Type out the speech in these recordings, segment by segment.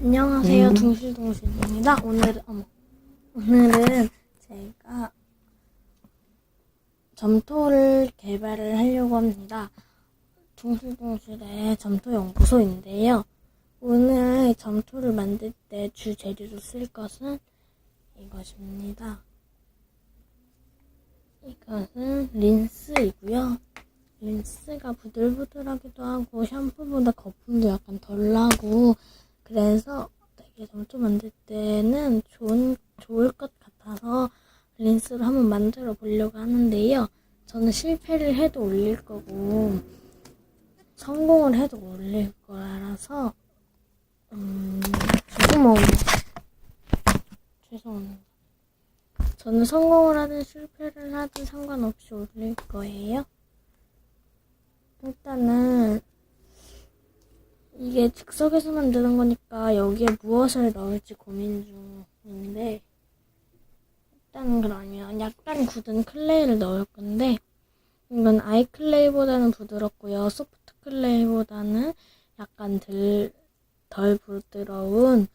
안녕하세요. 둥실둥실입니다. 오늘, 어머. 오늘은 제가 점토를 개발을 하려고 합니다. 둥실둥실의 점토 연구소인데요. 오늘 점토를 만들 때 주 재료로 쓸 것은 이것입니다. 이것은 린스이고요. 린스가 부들부들하기도 하고 샴푸보다 거품도 약간 덜 나고 그래서 되게 점토 만들 때는 좋은 좋을 것 같아서 린스를 한번 만들어 보려고 하는데요. 저는 실패를 해도 올릴 거고 성공을 해도 올릴 거라서 음, 죄송해요. 죄송합니다. 저는 성공을 하든 실패를 하든 상관없이 올릴 거예요. 일단은 이게 즉석에서 만드는 거니까 여기에 무엇을 넣을지 고민 중인데 일단 그러면 약간 굳은 클레이를 넣을 건데 이건 아이 클레이보다는 부드럽고요. 소프트 클레이보다는 약간 덜, 덜 부드러운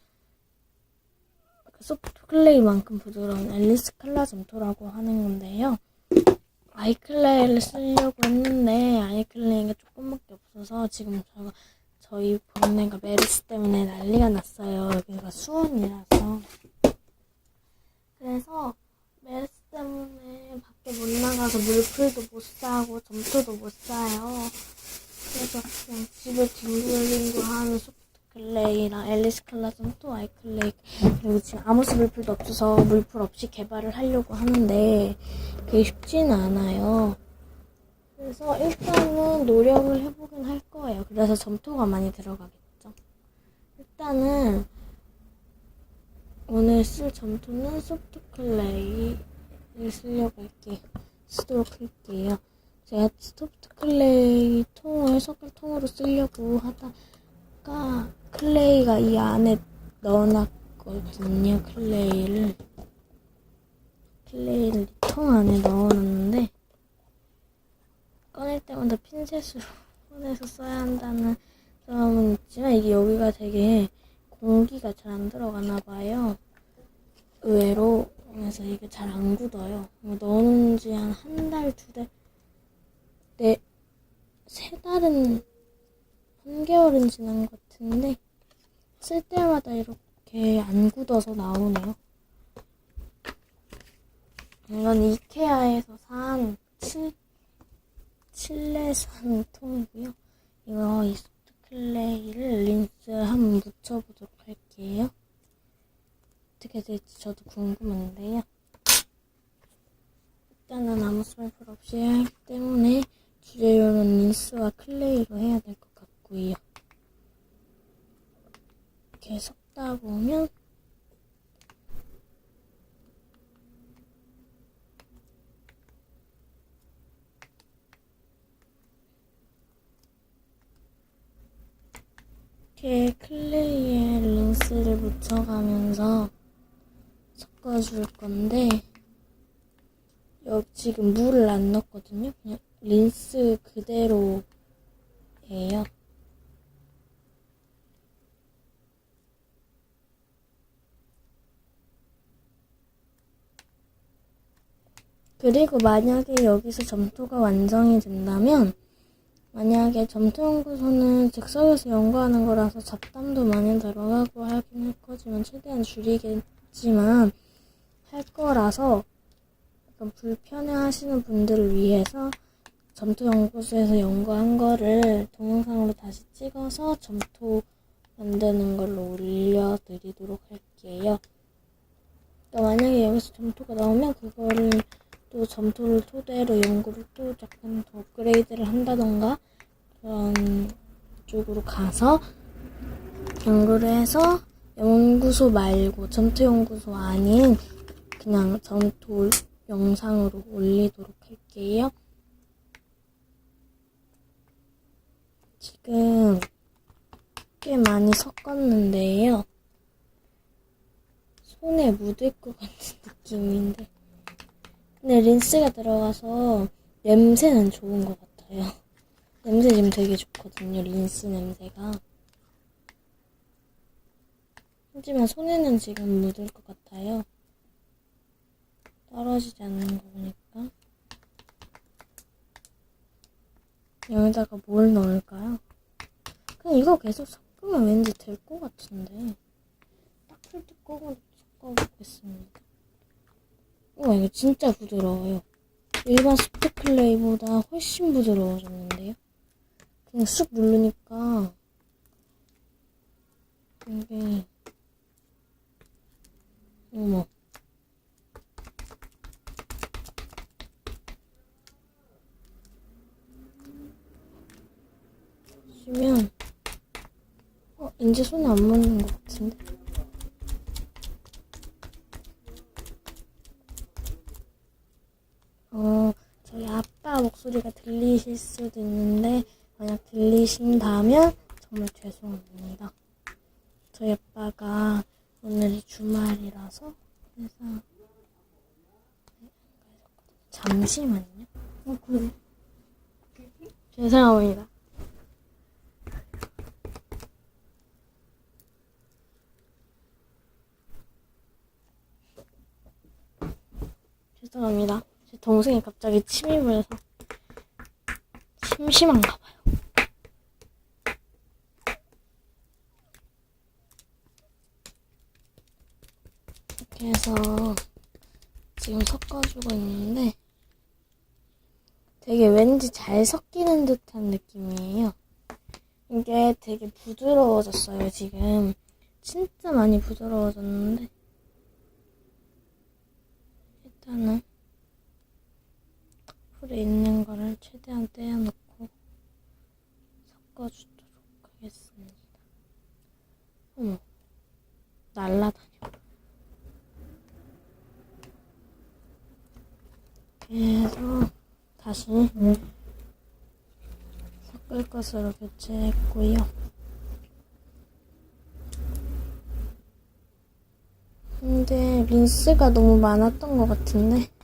소프트 클레이만큼 부드러운 앨리스 칼라 점토라고 하는 건데요. 아이 클레이를 쓰려고 했는데 아이 클레이가 조금밖에 없어서 지금 제가 저희 동네가 메르스 때문에 난리가 났어요. 여기가 수원이라서. 그래서 메르스 때문에 밖에 못 나가서 물풀도 못 사고 점토도 못 사요. 그래서 그냥 집에 뒹굴뒹굴 하는 소프트 클레이랑 앨리스 칼라 점토 아이 클레이 그리고 지금 아모스 물풀도 없어서 물풀 없이 개발을 하려고 하는데 그게 쉽지는 않아요. 그래서 일단은 노력을 해보긴 할 거예요. 그래서 점토가 많이 들어가겠죠. 일단은 오늘 쓸 점토는 소프트 클레이를 쓰려고 할게요. 쓰도록 할게요. 제가 소프트 클레이 통을 섞을 통으로 쓰려고 하다가 클레이가 이 안에 넣어놨거든요. 클레이를 클레이를 이통 안에 넣어놨는데 꺼낼 때마다 핀셋으로 꺼내서 써야 한다는 점은 있지만 이게 여기가 되게 공기가 잘 안 들어가나 봐요. 의외로 그래서 이게 잘 안 굳어요. 이거 넣어놓은 지 한 한 달, 두 달, 네, 세 달은, 한 개월은 지난 것 같은데 쓸 때마다 이렇게 안 굳어서 나오네요. 이건 이케아에서 산 칠, 칠레산 통이고요. 이거 이 소프트 클레이를 린스 한번 묻혀보도록 할게요. 어떻게 될지 저도 궁금한데요. 일단은 아무 스멜풀 없이 하기 때문에 주재료는 린스와 클레이로 해야 될 것 같고요. 이렇게 섞다 보면 이렇게 클레이에 린스를 묻혀가면서 섞어줄 건데 여기 지금 물을 안 넣었거든요. 그냥 린스 그대로예요. 그리고 만약에 여기서 점토가 완성이 된다면 만약에 점토연구소는 즉석에서 연구하는 거라서 잡담도 많이 들어가고 하긴 할 거지만 최대한 줄이겠지만 할 거라서 약간 불편해 하시는 분들을 위해서 점토연구소에서 연구한 거를 동영상으로 다시 찍어서 점토 만드는 걸로 올려드리도록 할게요. 또 만약에 여기서 점토가 나오면 그거를 또 점토를 토대로 연구를 또 약간 더 업그레이드를 한다던가 그런 쪽으로 가서 연구를 해서 연구소 말고 점토 연구소 아닌 그냥 점토 영상으로 올리도록 할게요. 지금 꽤 많이 섞었는데요. 손에 묻을 것 같은 느낌인데. 근데 린스가 들어가서 냄새는 좋은 것 같아요. 냄새 지금 되게 좋거든요. 린스 냄새가. 하지만 손에는 지금 묻을 것 같아요. 떨어지지 않는 거 보니까. 여기다가 뭘 넣을까요? 그냥 이거 계속 섞으면 왠지 될 것 같은데. 딱풀 뚜껑으로 섞어보겠습니다. 우와, 이거 진짜 부드러워요. 일반 스프클레이보다 훨씬 부드러워졌는데요. 그냥 쑥 누르니까 이게 어머 보시면 어 이제 손에 안 묻는 것 같은데 어 저희 아빠 목 소리가 들리실 수도 있는데 만약 들리신다면 정말 죄송합니다. 저희 아빠가 오늘이 주말이라서 그래서 잠시만요. 어 그래. 죄송합니다. 죄송합니다. 제 동생이 갑자기 침입을 해서 심심한가 봐요. 이렇게 해서 지금 섞어주고 있는데 되게 왠지 잘 섞이는 듯한 느낌이에요. 이게 되게 부드러워졌어요, 지금. 진짜 많이 부드러워졌는데 일단은 풀에 있는 거를 최대한 떼어놓고 섞어주도록 하겠습니다. 어머, 날라다녀. 그래서 다시 섞을 것으로 교체했고요. 근데 린스가 너무 많았던 것 같은데 요.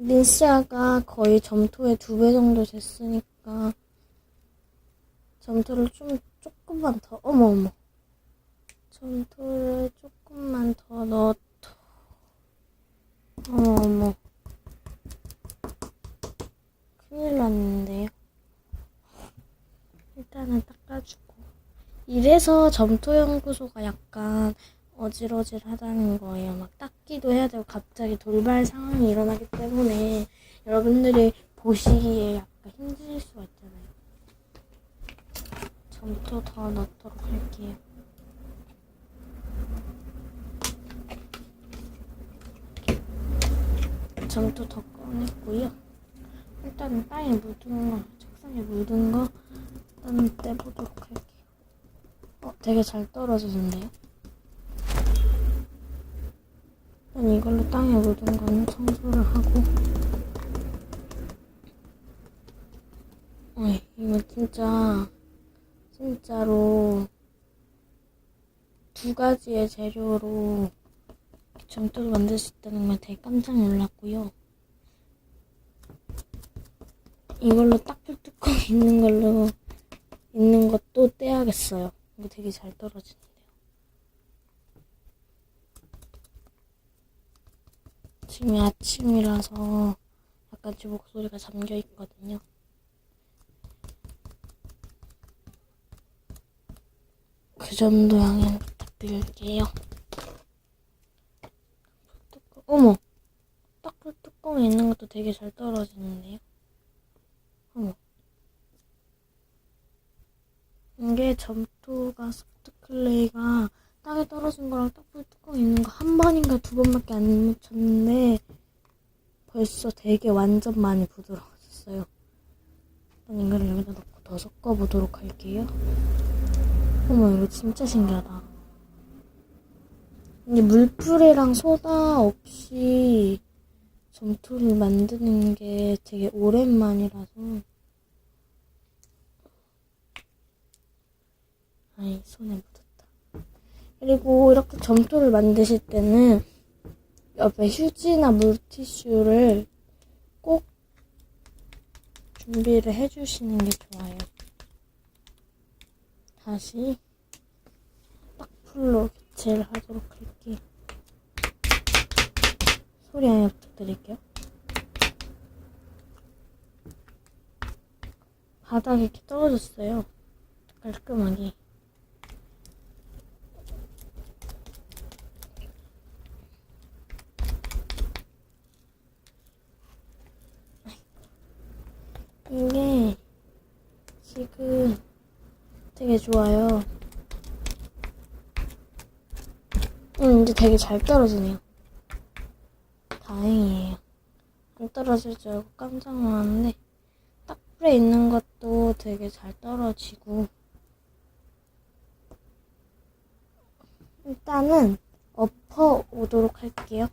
린스아가 거의 점토의 두 배 정도 됐으니까 점토를 좀 조금만 더 어머 어머. 점토를 조금만 더 넣어 어머 어머. 큰일 났는데요. 일단은 닦아주고. 이래서 점토 연구소가 약간 어질어질하다는 거예요. 막 닦기도 해야 되고 갑자기 돌발 상황이 일어나기 때문에 여러분들이 보시기에 약간 힘드실 수가 있잖아요. 점토 더 넣도록 할게요. 점토 더 꺼냈고요. 일단은 땅에 묻은 거, 책상에 묻은 거 일단 떼보도록 할게요. 어, 되게 잘 떨어지는데요? 일단 이걸로 땅에 묻은 거는 청소를 하고 어이, 이거 진짜 진짜로 두 가지의 재료로 점토를 만들 수 있다는 걸 되게 깜짝 놀랐고요. 이걸로 딱풀 뚜껑 있는 걸로 있는 것도 떼야겠어요. 이거 되게 잘 떨어지는데요. 지금 아침이라서 약간 제 목소리가 잠겨 있거든요. 그 정도 양해 부탁드릴게요. 뚜껑, 어머! 딱풀 뚜껑에 있는 것도 되게 잘 떨어지는데요. 어머. 이게 점토가 소프트 클레이가 땅에 떨어진 거랑 딱풀 뚜껑 있는 거한 번인가 두 번밖에 안 묻혔는데 벌써 되게 완전 많이 부드러워졌어요. 일단 이거를 여기다 넣고 더 섞어보도록 할게요. 어머 이거 진짜 신기하다. 이게 물풀이랑 소다 없이 점토를 만드는 게 되게 오랜만이라서 아이 손에 묻었다. 그리고 이렇게 점토를 만드실 때는 옆에 휴지나 물티슈를 꼭 준비를 해주시는 게 좋아요. 다시 풀로 교체를 하도록 할게요. 소리 양해 부탁드릴게요. 바닥에 이렇게 떨어졌어요. 깔끔하게. 지금 되게 좋아요. 음, 이제 되게 잘 떨어지네요. 다행이에요. 안 떨어질 줄 알고 깜짝 놀랐는데 딱 풀에 있는 것도 되게 잘 떨어지고 일단은 엎어 오도록 할게요.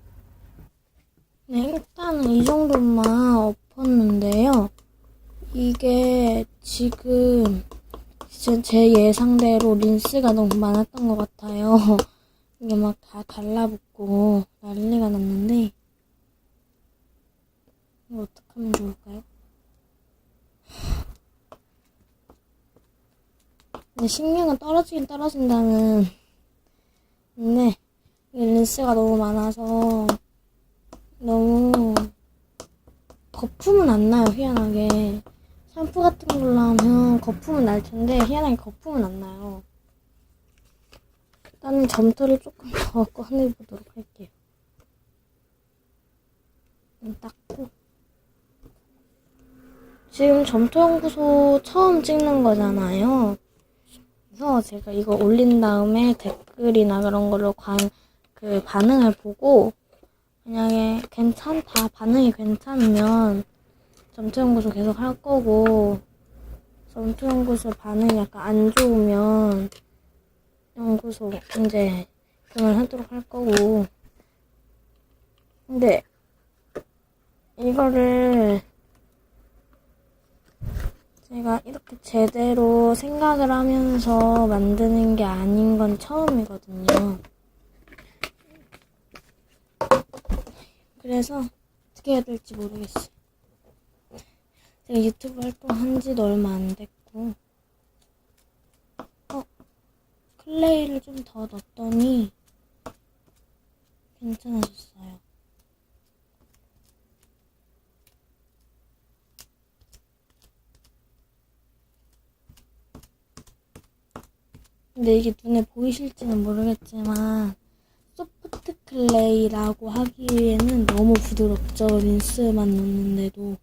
네, 일단은 이 정도만 엎었는데요. 이게 지금 제, 제 예상대로 린스가 너무 많았던 것 같아요. 이게 막 다 달라붙고 난리가 났는데 이거 어떻게 하면 좋을까요? 근데 신경은 떨어지긴 떨어진다는 근데 린스가 너무 많아서 너무 거품은 안 나요 희한하게 샴푸 같은 걸로 하면 거품은 날 텐데 희한하게 거품은 안 나요. 일단은 점토를 조금 더 꺼내보도록 할게요. 음, 닦고. 지금 점토연구소 처음 찍는 거잖아요. 그래서 제가 이거 올린 다음에 댓글이나 그런 걸로 관, 그 반응을 보고 만약에 괜찮다, 반응이 괜찮으면 점토연구소 계속 할 거고, 점토연구소 반응이 약간 안 좋으면 연구소 이제 그만하도록 할 거고. 근데 이거를 제가 이렇게 제대로 생각을 하면서 만드는 게 아닌 건 처음이거든요. 그래서 어떻게 해야 될지 모르겠어요. 제가 유튜브 활동한 지도 얼마 안 됐고, 어, 클레이를 좀 더 넣었더니 괜찮아졌어요. 근데 이게 눈에 보이실지는 모르겠지만, 소프트 클레이라고 하기에는 너무 부드럽죠. 린스만 넣는데도.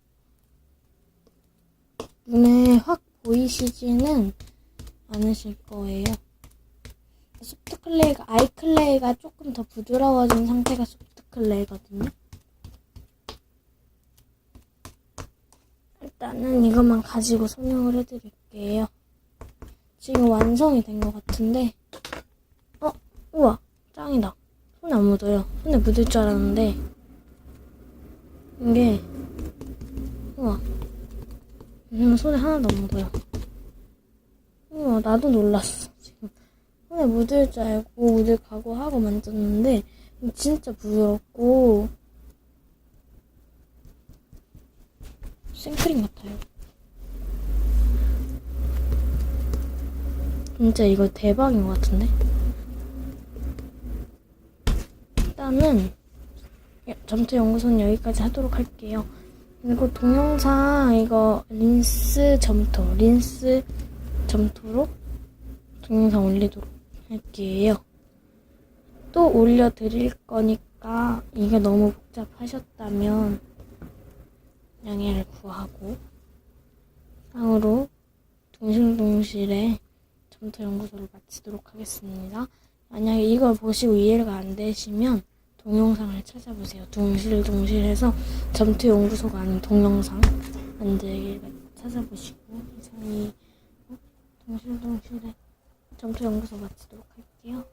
눈에 확 보이시지는 않으실 거예요. 소프트 클레이가, 아이 클레이가 조금 더 부드러워진 상태가 소프트 클레이거든요. 일단은 이것만 가지고 설명을 해드릴게요. 지금 완성이 된 것 같은데, 어, 우와, 짱이다. 손에 안 묻어요. 손에 묻을 줄 알았는데 이게 우와 음, 손에 하나도 안 묻어요. 우와 나도 놀랐어 지금 손에 묻을 줄 알고 묻을 각오하고 만졌는데 진짜 부드럽고 생크림 같아요. 진짜 이거 대박인 것 같은데? 일단은 점토 연구소는 여기까지 하도록 할게요. 그리고 동영상 이거 린스 점토, 린스 점토로 동영상 올리도록 할게요. 또 올려드릴 거니까 이게 너무 복잡하셨다면 양해를 구하고 다음으로 동실동실의 점토 연구소를 마치도록 하겠습니다. 만약에 이걸 보시고 이해가 안 되시면 동영상을 찾아보세요. 둥실둥실해서 점토 연구소가 아닌 동영상 만들기를 찾아보시고 이상이 둥실둥실해 점토 연구소 마치도록 할게요.